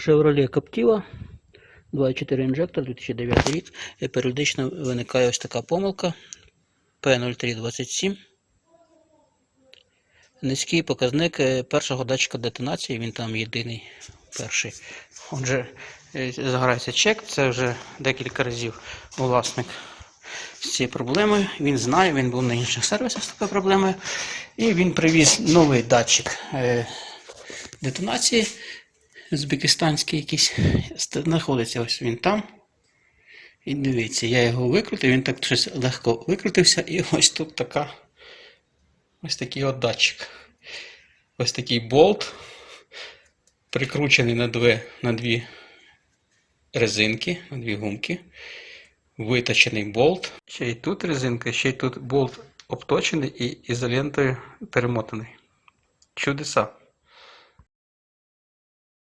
Chevrolet Captiva 2.4 інжектор 2009 рік. І періодично виникає ось така помилка P0327. Низький показник е, першого датчика детонації, він там єдиний перший. Отже, е, загорається чек, це вже декілька разів власник з цією проблемою. Він знає, він був на інших сервісах з такою проблемою. І він привіз новий датчик е, детонації. Узбекистанський якийсь. Знаходиться ось він там. І дивіться, я його викрутив, він так щось легко викрутився, і ось тут така. Ось такий от датчик. Ось такий болт, прикручений на дві, на дві резинки, на дві гумки. Виточений болт. Ще й тут резинка, ще й тут болт обточений і ізолентою перемотаний. Чудеса.